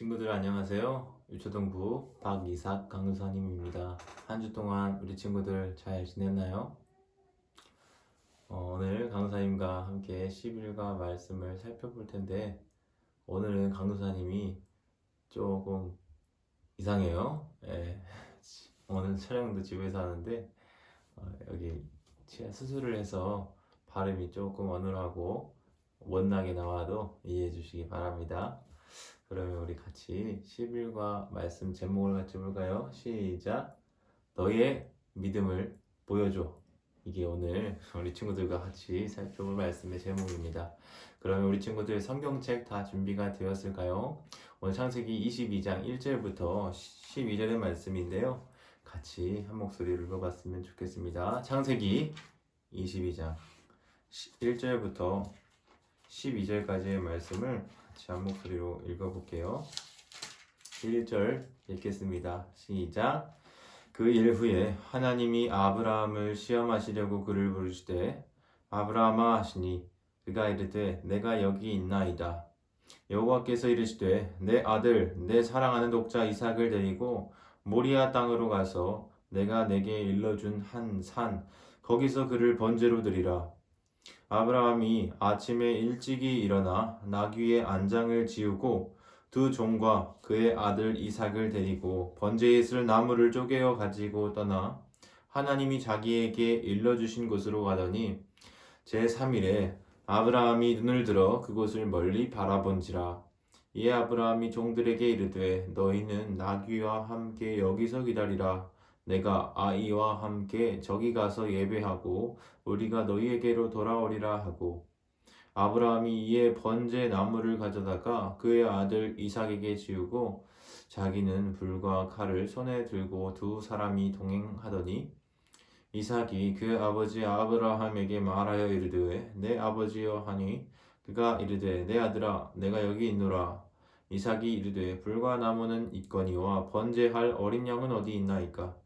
친구들 안녕하세요. 유초동부 박이삭 강도사님입니다. 한 주 동안 우리 친구들 잘 지냈나요? 어, 오늘 강도사님과 함께 10일과 말씀을 살펴볼 텐데 오늘은 강도사님이 조금 이상해요. 예. 오늘 촬영도 집에서 하는데 어, 여기 치아 수술을 해서 발음이 조금 어눌하고 원나게 나와도 이해해 주시기 바랍니다. 그러면 우리 같이 10일과 말씀 제목을 같이 볼까요? 시작. 너의 믿음을 보여줘. 이게 오늘 우리 친구들과 같이 살펴볼 말씀의 제목입니다. 그러면 우리 친구들 성경책 다 준비가 되었을까요? 오늘 창세기 22장 1절부터 12절의 말씀인데요. 같이 한 목소리로 읽어봤으면 좋겠습니다. 창세기 22장 1절부터 12절까지의 말씀을 같이 한 목소리로 읽어볼게요. 1절 읽겠습니다. 시작. 그 일 후에 하나님이 아브라함을 시험하시려고 그를 부르시되 아브라함아 하시니 그가 이르되 내가 여기 있나이다. 여호와께서 이르시되 내 아들 내 사랑하는 독자 이삭을 데리고 모리아 땅으로 가서 내가 내게 일러준 한 산 거기서 그를 번제로 드리라. 아브라함이 아침에 일찍이 일어나 나귀의 안장을 지우고 두 종과 그의 아들 이삭을 데리고 번제에 쓸 나무를 쪼개어 가지고 떠나 하나님이 자기에게 일러주신 곳으로 가더니 제3일에 아브라함이 눈을 들어 그곳을 멀리 바라본지라 이에 아브라함이 종들에게 이르되 너희는 나귀와 함께 여기서 기다리라 내가 아이와 함께 저기 가서 예배하고 우리가 너희에게로 돌아오리라 하고 아브라함이 이에 번제 나무를 가져다가 그의 아들 이삭에게 지우고 자기는 불과 칼을 손에 들고 두 사람이 동행하더니 이삭이 그 아버지 아브라함에게 말하여 이르되 내 아버지여 하니 그가 이르되 내 아들아 내가 여기 있노라. 이삭이 이르되 불과 나무는 있거니와 번제할 어린 양은 어디 있나이까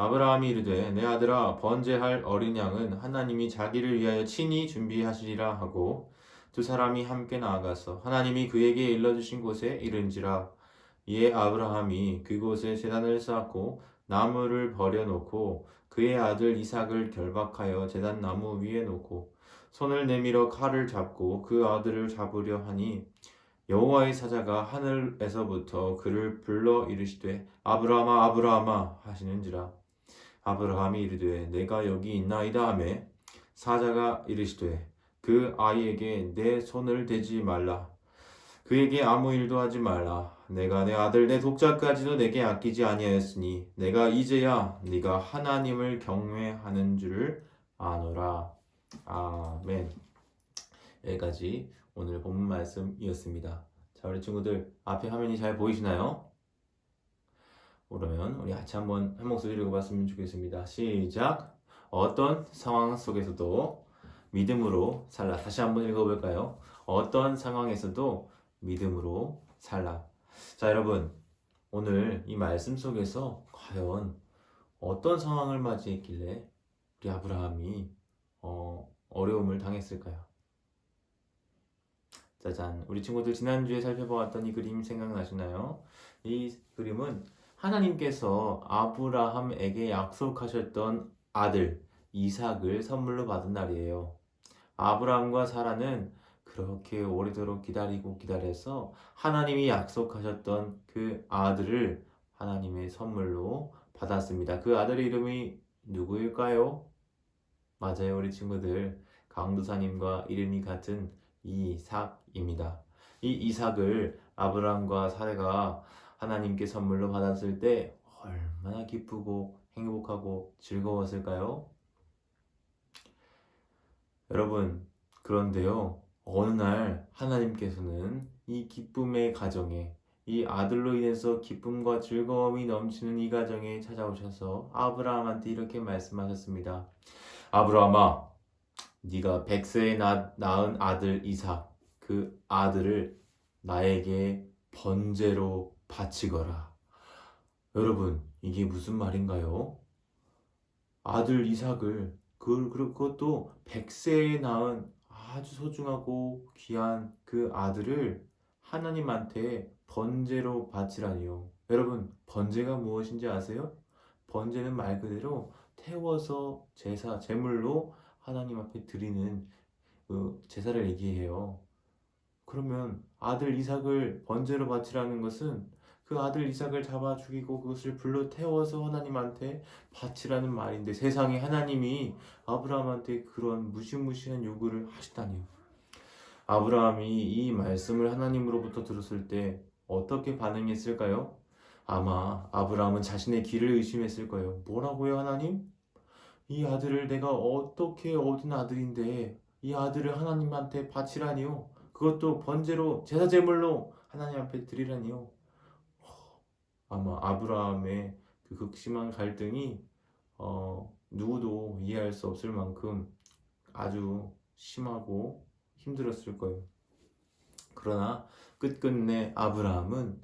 아브라함이 이르되 내 아들아 번제할 어린 양은 하나님이 자기를 위하여 친히 준비하시리라 하고 두 사람이 함께 나아가서 하나님이 그에게 일러주신 곳에 이른지라. 이에 아브라함이 그곳에 제단을 쌓고 나무를 버려놓고 그의 아들 이삭을 결박하여 제단 나무 위에 놓고 손을 내밀어 칼을 잡고 그 아들을 잡으려 하니 여호와의 사자가 하늘에서부터 그를 불러 이르시되 아브라함아 아브라함아 하시는지라 아브라함이 이르되 내가 여기 있나이다 하매 사자가 이르시되 그 아이에게 내 손을 대지 말라. 그에게 아무 일도 하지 말라. 내가 내 아들 내 독자까지도 내게 아끼지 아니하였으니 내가 이제야 네가 하나님을 경외하는 줄을 아노라. 아멘. 여기까지 오늘 본문 말씀이었습니다. 자 우리 친구들 앞에 화면이 잘 보이시나요? 그러면 우리 같이 한번 한 목소리 읽어봤으면 좋겠습니다. 시작. 어떤 상황 속에서도 믿음으로 살라. 다시 한번 읽어볼까요? 어떤 상황에서도 믿음으로 살라. 자, 여러분. 오늘 이 말씀 속에서 과연 어떤 상황을 맞이했길래 우리 아브라함이 어, 어려움을 당했을까요? 짜잔. 우리 친구들 지난주에 살펴보았던 이 그림 생각나시나요? 이 그림은 하나님께서 아브라함에게 약속하셨던 아들 이삭을 선물로 받은 날이에요. 아브라함과 사라는 그렇게 오래도록 기다리고 기다려서 하나님이 약속하셨던 그 아들을 하나님의 선물로 받았습니다. 그 아들의 이름이 누구일까요? 맞아요, 우리 친구들. 강도사님과 이름이 같은 이삭입니다. 이 이삭을 아브라함과 사라가 하나님께 선물로 받았을 때 얼마나 기쁘고 행복하고 즐거웠을까요? 여러분, 그런데요, 어느 날 하나님께서는 이 기쁨의 가정에 이 아들로 인해서 기쁨과 즐거움이 넘치는 이 가정에 찾아오셔서 아브라함한테 이렇게 말씀하셨습니다. 아브라함아, 네가 백세에 낳, 낳은 아들 이삭, 그 아들을 나에게 번제로 바치거라. 여러분, 이게 무슨 말인가요? 아들 이삭을 그 그것도 백세에 낳은 아주 소중하고 귀한 그 아들을 하나님한테 번제로 바치라니요. 여러분, 번제가 무엇인지 아세요? 번제는 말 그대로 태워서 제사, 제물로 하나님 앞에 드리는 그 제사를 얘기해요. 그러면 아들 이삭을 번제로 바치라는 것은 그 아들 이삭을 잡아 죽이고 그것을 불로 태워서 하나님한테 바치라는 말인데 세상에 하나님이 아브라함한테 그런 무시무시한 요구를 하시다니요. 아브라함이 이 말씀을 하나님으로부터 들었을 때 어떻게 반응했을까요? 아마 아브라함은 자신의 길을 의심했을 거예요. 뭐라고요, 하나님? 이 아들을 내가 어떻게 얻은 아들인데 이 아들을 하나님한테 바치라니요? 그것도 번제로 제사 제물로 하나님 앞에 드리라니요? 아마 아브라함의 그 극심한 갈등이 어, 누구도 이해할 수 없을 만큼 아주 심하고 힘들었을 거예요. 그러나 끝끝내 아브라함은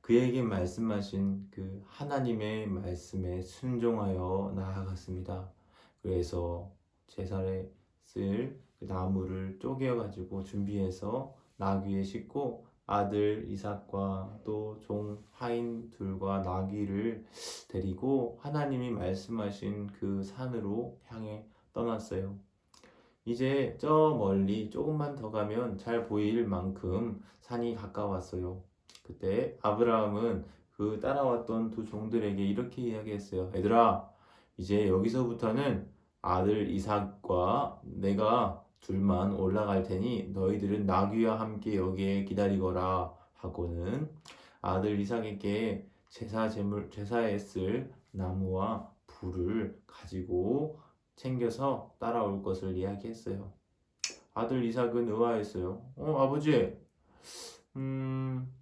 그에게 말씀하신 그 하나님의 말씀에 순종하여 나아갔습니다. 그래서 제사에 쓸그 나무를 쪼개어 가지고 준비해서 나귀에 싣고 아들 이삭과 또 종 하인 둘과 나귀를 데리고 하나님이 말씀하신 그 산으로 향해 떠났어요. 이제 저 멀리 조금만 더 가면 잘 보일 만큼 산이 가까웠어요. 그때 아브라함은 그 따라왔던 두 종들에게 이렇게 이야기했어요. 얘들아, 이제 여기서부터는 아들 이삭과 내가 둘만 올라갈 테니 너희들은 나귀와 함께 여기에 기다리거라 하고는 아들 이삭에게 제사 제물 제사에 쓸 나무와 불을 가지고 챙겨서 따라올 것을 이야기했어요. 아들 이삭은 의아했어요. 어, 아버지, 음,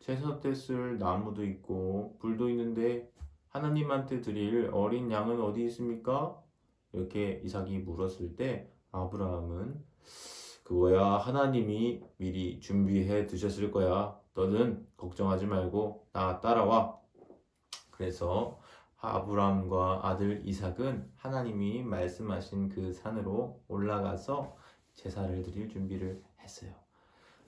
제사 때 쓸 나무도 있고 불도 있는데 하나님한테 드릴 어린 양은 어디 있습니까? 이렇게 이삭이 물었을 때 아브라함은 그거야 하나님이 미리 준비해 두셨을 거야. 너는 걱정하지 말고 나 따라와. 그래서 아브라함과 아들 이삭은 하나님이 말씀하신 그 산으로 올라가서 제사를 드릴 준비를 했어요.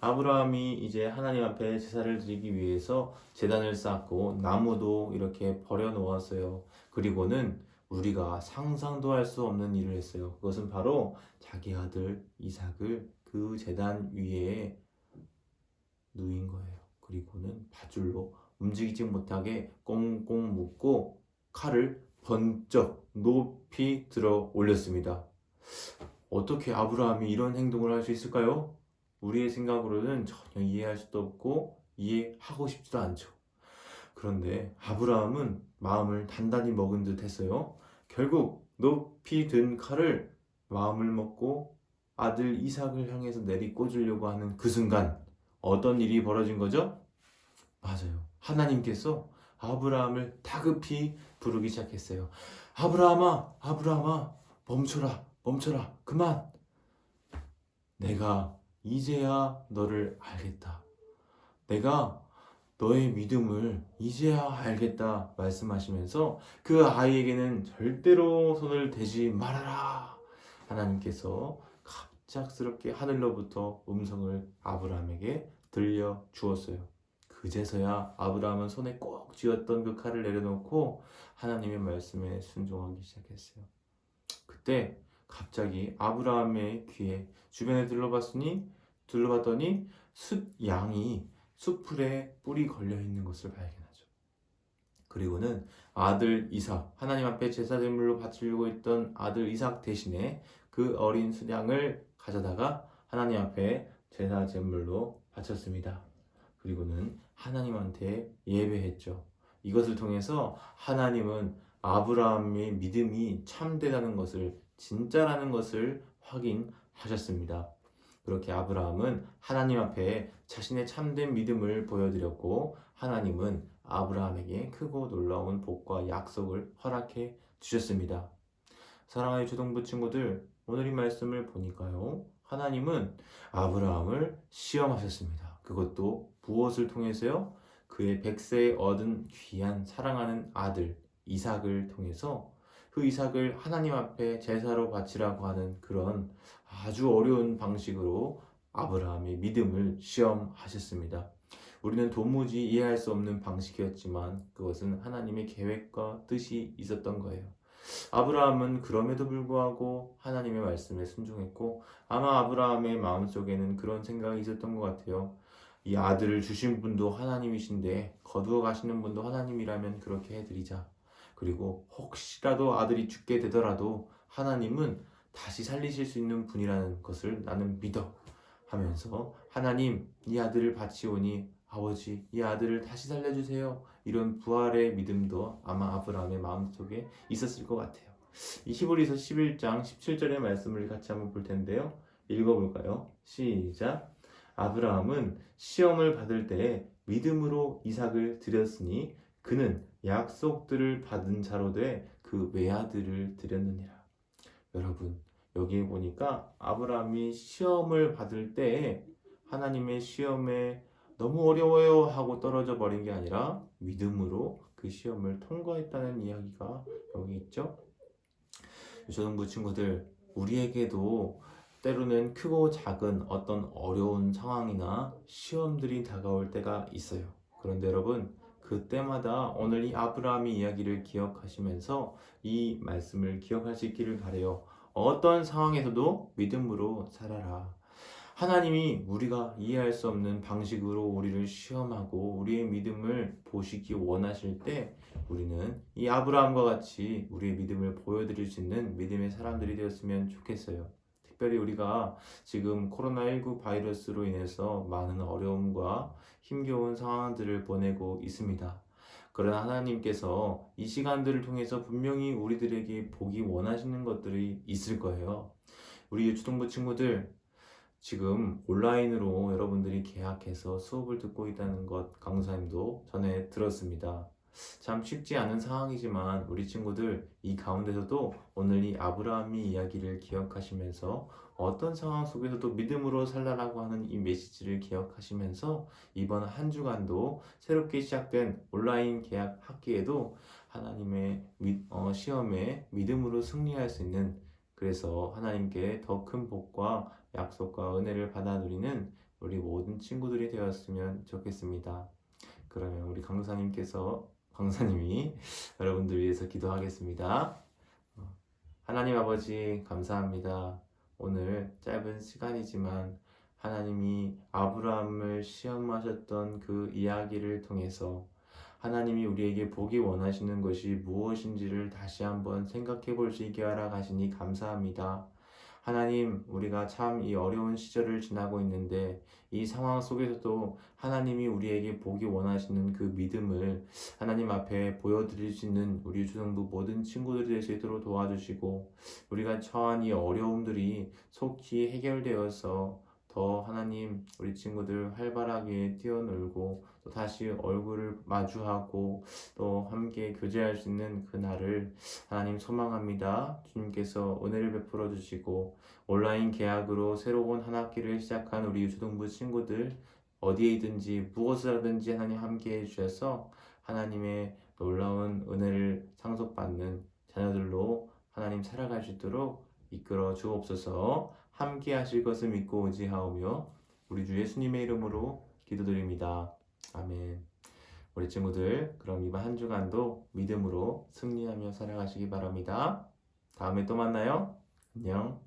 아브라함이 이제 하나님 앞에 제사를 드리기 위해서 제단을 쌓고 나무도 이렇게 버려 놓았어요. 그리고는 우리가 상상도 할 수 없는 일을 했어요. 그것은 바로 자기 아들 이삭을 그 제단 위에 누인 거예요. 그리고는 밧줄로 움직이지 못하게 꽁꽁 묶고 칼을 번쩍 높이 들어 올렸습니다. 어떻게 아브라함이 이런 행동을 할 수 있을까요? 우리의 생각으로는 전혀 이해할 수도 없고 이해하고 싶지도 않죠. 그런데 아브라함은 마음을 단단히 먹은 듯 했어요. 결국 높이 든 칼을 마음을 먹고 아들 이삭을 향해서 내리 꽂으려고 하는 그 순간 어떤 일이 벌어진 거죠? 맞아요. 하나님께서 아브라함을 다급히 부르기 시작했어요. 아브라함아, 아브라함아, 멈춰라, 멈춰라, 그만. 내가 이제야 너를 알겠다. 내가 너의 믿음을 이제야 알겠다 말씀하시면서 그 아이에게는 절대로 손을 대지 말아라. 하나님께서 갑작스럽게 하늘로부터 음성을 아브라함에게 들려 주었어요. 그제서야 아브라함은 손에 꼭 쥐었던 그 칼을 내려놓고 하나님의 말씀에 순종하기 시작했어요. 그때 갑자기 아브라함의 귀에 주변에 둘러봤으니 둘러봤더니 숫 양이 숲풀에 뿔이 걸려 있는 것을 발견하죠. 그리고는 아들 이삭, 하나님 앞에 제사 제물로 바치려고 했던 아들 이삭 대신에 그 어린 수양을 가져다가 하나님 앞에 제사 제물로 바쳤습니다. 그리고는 하나님한테 예배했죠. 이것을 통해서 하나님은 아브라함의 믿음이 참되다는 것을 진짜라는 것을 확인하셨습니다. 그렇게 아브라함은 하나님 앞에 자신의 참된 믿음을 보여드렸고 하나님은 아브라함에게 크고 놀라운 복과 약속을 허락해 주셨습니다. 사랑하는 초등부 친구들, 오늘 이 말씀을 보니까요. 하나님은 아브라함을 시험하셨습니다. 그것도 무엇을 통해서요? 그의 백세에 얻은 귀한 사랑하는 아들 이삭을 통해서 그 이삭을 하나님 앞에 제사로 바치라고 하는 그런 아주 어려운 방식으로 아브라함의 믿음을 시험하셨습니다. 우리는 도무지 이해할 수 없는 방식이었지만 그것은 하나님의 계획과 뜻이 있었던 거예요. 아브라함은 그럼에도 불구하고 하나님의 말씀에 순종했고 아마 아브라함의 마음속에는 그런 생각이 있었던 것 같아요. 이 아들을 주신 분도 하나님이신데 거두어 가시는 분도 하나님이라면 그렇게 해드리자. 그리고 혹시라도 아들이 죽게 되더라도 하나님은 다시 살리실 수 있는 분이라는 것을 나는 믿어 하면서 하나님 이 아들을 바치오니 아버지 이 아들을 다시 살려주세요. 이런 부활의 믿음도 아마 아브라함의 마음속에 있었을 것 같아요. 이 히브리서 11장 17절의 말씀을 같이 한번 볼 텐데요. 읽어볼까요? 시작. 아브라함은 시험을 받을 때에 믿음으로 이삭을 드렸으니 그는 약속들을 받은 자로 돼 그 외아들을 드렸느니라 여러분 여기에 보니까 아브라함이 시험을 받을 때 하나님의 시험에 너무 어려워요 하고 떨어져 버린 게 아니라 믿음으로 그 시험을 통과했다는 이야기가 여기 있죠. 유초등부 친구들 우리에게도 때로는 크고 작은 어떤 어려운 상황이나 시험들이 다가올 때가 있어요. 그런데 여러분 그때마다 오늘 이 아브라함의 이야기를 기억하시면서 이 말씀을 기억할 수 있기를 바래요. 어떤 상황에서도 믿음으로 살아라. 하나님이 우리가 이해할 수 없는 방식으로 우리를 시험하고 우리의 믿음을 보시기 원하실 때 우리는 이 아브라함과 같이 우리의 믿음을 보여드릴 수 있는 믿음의 사람들이 되었으면 좋겠어요. 특별히 우리가 지금 코로나19 바이러스로 인해서 많은 어려움과 힘겨운 상황들을 보내고 있습니다. 그러나 하나님께서 이 시간들을 통해서 분명히 우리들에게 보기 원하시는 것들이 있을 거예요. 우리 유초등부 친구들 지금 온라인으로 여러분들이 계약해서 수업을 듣고 있다는 것 강사님도 전에 들었습니다. 참 쉽지 않은 상황이지만 우리 친구들 이 가운데서도 오늘 이 아브라함의 이야기를 기억하시면서 어떤 상황 속에서도 믿음으로 살라라고 하는 이 메시지를 기억하시면서 이번 한 주간도 새롭게 시작된 온라인 계약 학기에도 하나님의 미, 어, 시험에 믿음으로 승리할 수 있는 그래서 하나님께 더 큰 복과 약속과 은혜를 받아 누리는 우리 모든 친구들이 되었으면 좋겠습니다. 그러면 우리 강사님께서 강사님이 여러분들 위해서 기도하겠습니다. 어, 하나님 아버지 감사합니다. 오늘 짧은 시간이지만 하나님이 아브라함을 시험하셨던 그 이야기를 통해서 하나님이 우리에게 보기 원하시는 것이 무엇인지를 다시 한번 생각해 볼 수 있게 하라 가시니 감사합니다. 하나님, 우리가 참 이 어려운 시절을 지나고 있는데 이 상황 속에서도 하나님이 우리에게 보기 원하시는 그 믿음을 하나님 앞에 보여드릴 수 있는 우리 주성부 모든 친구들이 될 수 있도록 도와주시고 우리가 처한 이 어려움들이 속히 해결되어서 더 하나님 우리 친구들 활발하게 뛰어놀고 또 다시 얼굴을 마주하고 또 함께 교제할 수 있는 그날을 하나님 소망합니다. 주님께서 은혜를 베풀어 주시고 온라인 계약으로 새로운 한 학기를 시작한 우리 유초등부 친구들 어디에 있든지 무엇을 하든지 하나님 함께 해주셔서 하나님의 놀라운 은혜를 상속받는 자녀들로 하나님 살아갈 수 있도록 이끌어 주옵소서 함께 하실 것을 믿고 의지하오며 우리 주 예수님의 이름으로 기도드립니다. 아멘. 우리 친구들, 그럼 이번 한 주간도 믿음으로 승리하며 살아가시기 바랍니다. 다음에 또 만나요. 안녕.